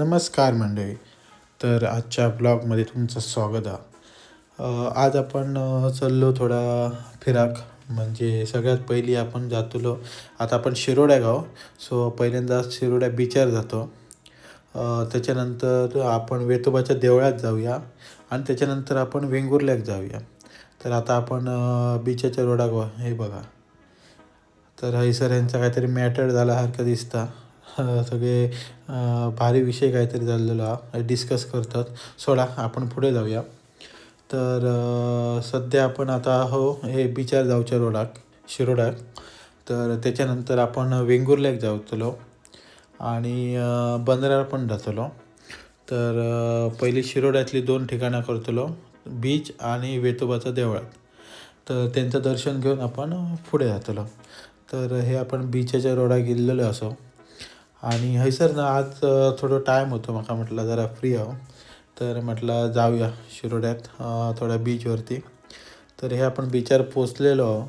नमस्कार मंडळी. तर आजच्या ब्लॉगमध्ये तुमचं स्वागत आहे. आज आपण चाललो थोडा फिराक. म्हणजे सगळ्यात पहिली आपण जातलो आता आपण शिरोड्या गाव सो पहिल्यांदा शिरोड्या बीचार जातो. त्याच्यानंतर आपण वेतोबाच्या देवळात जाऊया. आणि त्याच्यानंतर आपण वेंगुर्ल्यात जाऊया. तर आता आपण बीचाच्या रोडा रोडावर हे बघा. तर हैसर यांचा काहीतरी मॅटर झाल्यासारखं दिसता. सगळे भारी विषय काहीतरी झालेला हा डिस्कस करतात. सोडा आपण पुढे जाऊया. तर सध्या आपण आता हो हे बिचार जाऊच्या रोडाक शिरोडाक. तर त्याच्यानंतर आपण वेंगुर्ल्याक जावतलो आणि बंदरार पण जातलो. तर पहिली शिरोड्यातली दोन ठिकाणं करतलो बीच आणि वेतोबाचं देवळात. तर त्यांचं दर्शन घेऊन आपण पुढे जातलो. तर हे आपण बीचच्या रोडा गेलेलो असो. आणि हयसर ना आज थोडो थोडं टाईम होतो. म्हाका म्हटलं जरा फ्री आहो. तर म्हटलं जाऊया शिरोड्यात थोड्या बीचवरती तर हे आपण बीचार पोचलेलो आहो.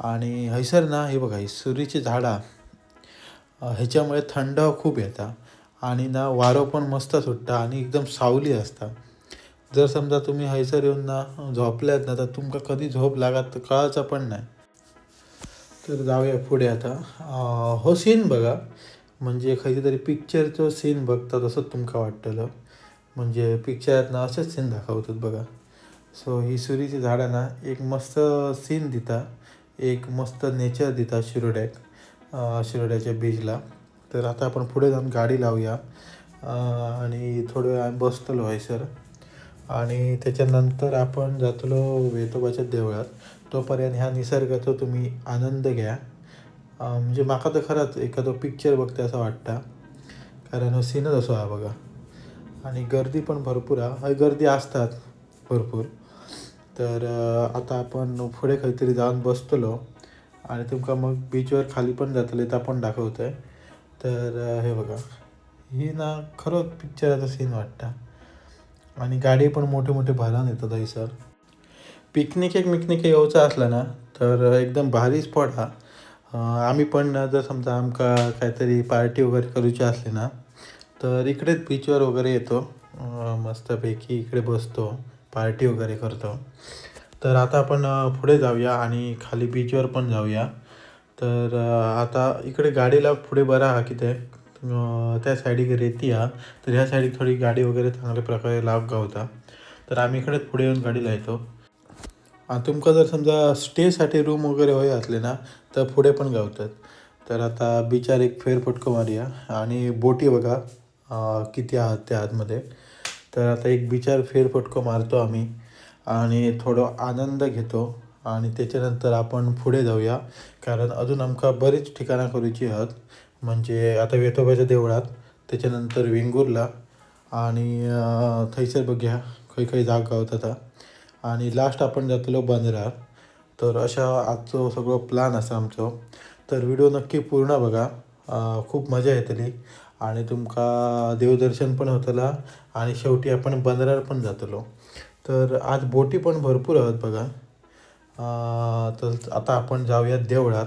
आणि हयसर ना हे बघा ही सुरीची झाडा. ह्याच्यामुळे थंड खूप येता. आणि ना वारो पण मस्त सुट्टा आणि एकदम सावली असता. जर समजा तुम्ही हयसर येऊन ना झोपल्यात ना तर तुमका कधी झोप लागत तर कळायचं पण नाही. तर जाऊया पुढे आता. हो सीन बघा. म्हणजे खंयच्या तरी पिक्चरचो सीन बघता तसोच तुमका वाटतलं. म्हणजे पिक्चरातनं असेच सीन दाखवतात बघा. सो ही सुरीची झाडं ना एक मस्त सीन दिता. एक मस्त नेचर दिता शिरोड्याक शिरोड्याच्या बीचला तर आता आपण पुढे जाऊन गाडी लावूया. आणि थोडं वेळ आम्ही बसतलो आहे सर आणि त्याच्यानंतर आपण जातलो वेतोबाच्या देवळात. तोपर्यंत ह्या निसर्गाचा तुम्ही आनंद घ्या. म्हणजे म्हाका तर खरंच एखादं पिक्चर बघते असं वाटतं. कारण हो सीनच असो हा बघा. आणि गर्दी पण भरपूर आहे. हय गर्दी असतात भरपूर. तर आता आपण पुढे काहीतरी जाऊन बसतलो. आणि तुमका मग बीचवर खाली पण जातले तर पण दाखवत आहे तर हे बघा. ही ना खरंच पिक्चराचा सीन वाटतं. आणि गाडी पण मोठे मोठे भरान येतात सर. पिकनिक एक मिकनिक येवचा असला ना तर एकदम भारी स्पॉट हा. आम्ही पण जर समजा आमका काहीतरी पार्टी वगैरे करूची असली ना तर इकडेच बीचवर वगैरे येतो. मस्तपैकी इकडे बसतो पार्टी वगैरे करतो. तर आता आपण पुढे जाऊया आणि खाली बीचवर पण जाऊया. तर आता इकडे गाडीला पुढे बरा हा किती ते त्या साईडीक रेती हा तर ह्या साईडीक थोडी गाडी वगैरे चांगल्या प्रकारे लाभ गावता तर आम्ही इकडेच पुढे येऊन गाडी येतो. तुमका जर समजा स्टेसाठी रूम वगैरे होय असले ना तर पुढे पण गावतात. तर आता बिचार एक फेरफटको मारूया. आणि बोटी बघा किती आहात त्या आतमध्ये. तर आता एक बिचार फेरफटको मारतो आम्ही. आणि थोडं आनंद घेतो. आणि त्याच्यानंतर आपण पुढे जाऊया. कारण अजून आमका बरीच ठिकाणं करूची आहात. म्हणजे आता वेतोबाच्या देवळात त्याच्यानंतर वेंगुर्ला आणि अं, थंयसर बघूया. खंय खंय जाग गावता आता आणि लास्ट आपण जातलो बंदरार तर अशा आजचो सगळो प्लॅन आसा आमचो. तर व्हिडिओ नक्की पूर्ण बघा. खूप मजा येतली. आणि तुमका देवदर्शन पण होतला. आणि शेवटी आपण बंदरार पण जातलो. तर आज बोटी पण भरपूर आहेत बघा. तर आता आपण जाऊया देवळात.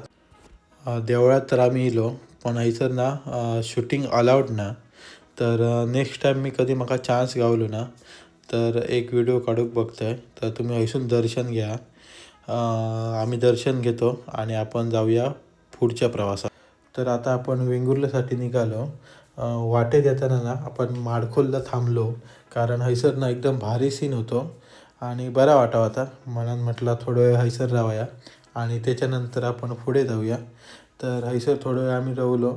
देवळात तर आम्ही येलो पण हयसर ना शूटिंग अलाउड ना. तर नेक्स्ट टाईम मी कधी म्हाका चान्स गावलो ना तर एक व्हिडिओ काढूक बघतोय. तर तुम्ही हयसून दर्शन घ्या. आम्ही दर्शन घेतो आणि आपण जाऊया पुढच्या प्रवासात. तर आता आपण वेंगुर्ल्यासाठी निघालो. वाटेत येताना ना आपण माडखोलला थांबलो. कारण हैसर ना एकदम भारी सीन होतो. आणि बरा वाटावा होता. मनात म्हटलं थोडं वेळ हैसर राहूया आणि त्याच्यानंतर आपण पुढे जाऊया. तर हैसर थोडं वेळ आम्ही रवलो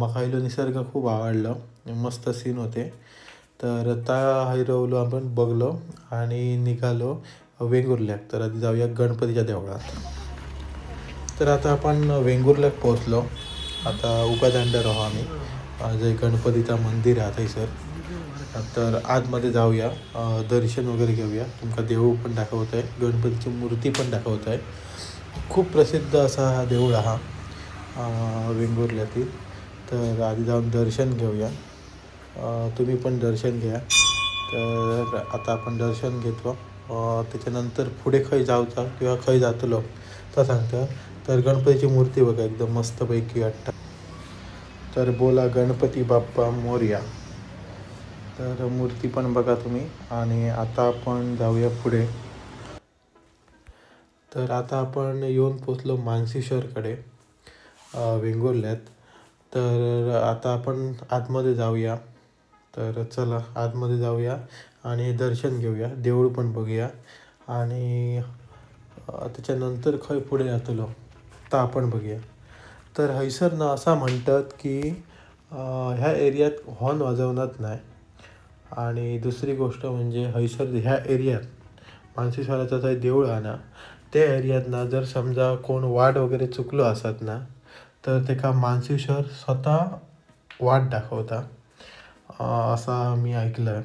मका निसर्ग खूप आवडलं. मस्त सीन होते. तर त्या हय आपण बघलो आणि निघालो वेंगुर्ल्याक तर आधी जाऊया गणपतीच्या देवळात. तर आता आपण वेंगुर्ल्याक पोहोचलो. आता उगादांडा आहो आम्ही. जे गणपतीचं मंदिर आहे थंयसर तर आतमध्ये जाऊया. दर्शन वगैरे घेऊया. तुमका देऊळ पण दाखवत आहे गणपतीची मूर्ती पण दाखवत आहे खूप प्रसिद्ध असा हा देऊळ हा वेंगुर्ल्यातील तर आधी जाऊन दर्शन घेऊया. तुम्ही पण दर्शन घ्या. तर आता आपण दर्शन घेतो. त्याच्यानंतर पुढे खंय जावचा किंवा खंय जातलो तर सांगता. तर गणपतीची मूर्ती बघा एकदम मस्तपैकी वाटतं. तर बोला गणपती बाप्पा मोर्या. तर मूर्ती पण बघा तुम्ही. आणि आता आपण जाऊया पुढे. तर आता आपण येऊन पोचलो मानसीश्वरकडे वेंगुर्ल्यात. तर आता आपण आतमध्ये जाऊया. तर चला आतमध्ये जाऊया आणि दर्शन घेऊया देऊळ पण बघूया. आणि त्याच्यानंतर खंय पुढे जातलो तर आपण बघूया. तर हैसर ना असा म्हणतात की ह्या एरियात हॉर्न वाजवणार नाही. आणि दुसरी गोष्ट म्हणजे हैसर ह्या एरियात मानसीश्वराचं जे देऊळ आहे त्या एरियात ना जर समजा कोण वाट वगैरे चुकलो असत ना तर तेका मानसीश्वर स्वतः वाट दाखवता. असा मी ऐकलं आहे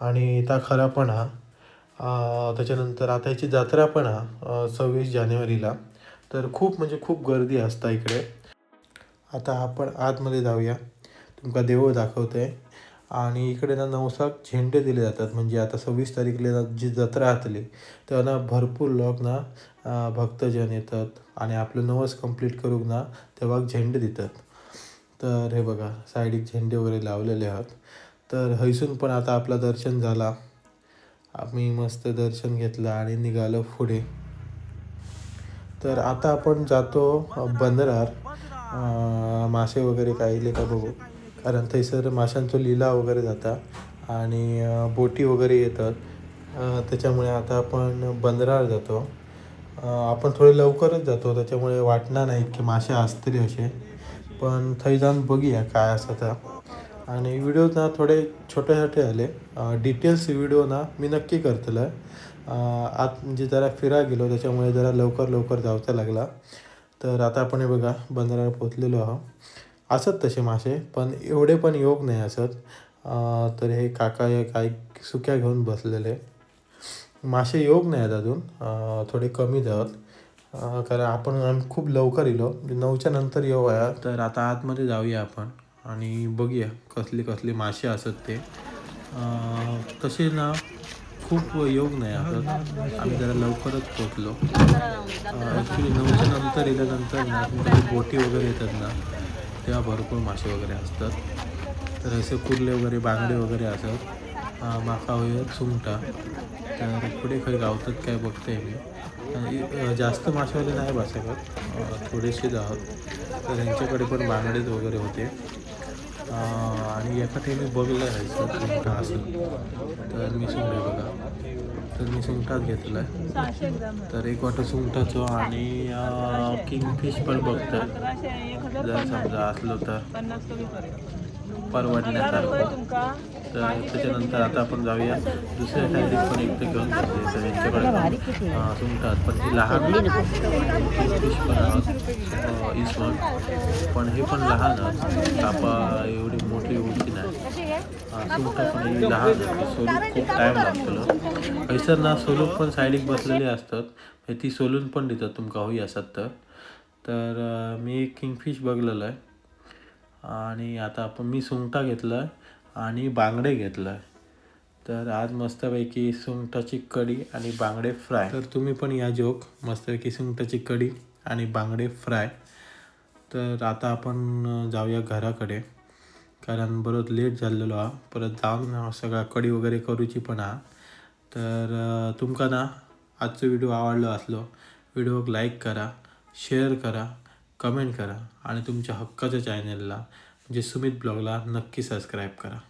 आणि त्या खरा पण हा त्याच्यानंतर आता याची जत्रा पण हा सव्वीस जानेवारीला. तर खूप म्हणजे खूप गर्दी असता इकडे. आता आपण आतमध्ये जाऊया. तुमका देऊळ दाखवते. आणि इकडे ना नवसाक झेंडे दिले जातात. म्हणजे आता सव्वीस तारीखला जी जत्रा जातली तेव्हा ना भरपूर लोक ना भक्तजन येतात. आणि आपलं नवस कंप्लीट करूक ना तेव्हा झेंडे देतात. तर हे बघा साईडीक झेंडे वगैरे लावलेले आहात. तर हैसून पण आता आपलं दर्शन झाला. आम्ही मस्त दर्शन घेतलं आणि निघालो पुढे. तर आता आपण जातो बंदरार. मासे वगैरे काहीले का बघू. कारण थंयसर माशांचो लिलाव वगैरे जाता आणि बोटी वगैरे येतात. त्याच्यामुळे आता आपण बंदरार जातो. आपण थोडे लवकरच जातो. त्याच्यामुळे वाटणार नाही की मासे असतील असे. पण थंय जाऊन बघूया काय असं तर. आणि व्हिडिओ ना थोडे छोटे छोटे आले डिटेल्स व्हिडिओ ना मी नक्की करतलं आत म्हणजे जरा फिरा गेलो त्याच्यामुळे जरा लवकर लवकर जावचा लागला. तर आता आपण हे बघा बंदरावर पोचलेलो आहोत. असत तसे मासे पण एवढे पण योग नाही असत. तर हे काका हे काही सुक्या घेऊन बसलेले. मासे योग नाही आहेत अजून थोडे कमी जावत कारण आपण आम्ही खूप लवकर येलो म्हणजे नऊच्या नंतर येऊया तर आता आतमध्ये जाऊया आपण आणि बघूया कसले कसले मासे असत ते. तसे ना खूप योग नाही असत आम्ही जरा लवकरच पोचलो. ॲक्च्युली नऊच्या नंतर येल्यानंतर ना बोटी वगैरे येतात ना तेव्हा भरपूर मासे वगैरे असतात. तर असे कुर्ले वगैरे बांगडे वगैरे असतात. माका होय सुंगटा तर पुढे काही गावतात काय बघते मी. जास्त मासेवाले नाही बसकत थोडेसेच आहोत. तर यांच्याकडे पण बांगडेच वगैरे होते. आणि एका ठिकाणी बघलं आहे सर सुंगटा असं. तर मी सुंगडे बघा. तर मी सुंगटाच घेतला आहे. तर एक वाटं सुंगटाचं आणि किंगफिश पण हजार जर समजा असलो तर. परवडण्यासारखं. तर त्याच्यानंतर आता आपण जाऊया. दुसऱ्या साईडीत पण एक तर घेऊन जाते तर यांच्याकडे सुंगटात पण ही लहान फिश पण आहोत. इसवण पण हे पण लहान कापा एवढी मोठी उंची नाही. सुंगटा पण ही लहान असते सोलूक खूप टाईम लागतो. हैसर ना सोलूक पण साईडिक बसलेली असतात. ती सोलून पण देतात तुमका होई असत तर. तर मी एक किंगफिश बघलेलं आहे. आणि आता आपण मी सुंगटा घेतलं आहे आणि बांगडे घेतलं. तर आज मस्तपैकी सुंगटाची कढी आणि बांगडे फ्राय. तर तुम्ही पण या जोक. मस्तपैकी सुंगटाची कढी आणि बांगडे फ्राय. तर आता आपण जाऊया घराकडे. कारण बरोच लेट झालेलो हा परत जाऊन सगळा कडी वगैरे करूची पण हा तर तुमका ना आजचो व्हिडिओ आवडलो असलो व्हिडिओक लाईक करा शेअर करा कमेंट करा आणि तुमच्या हक्काच्या चॅनलला जे सुमित ब्लॉगला नक्की सबस्क्राईब करा.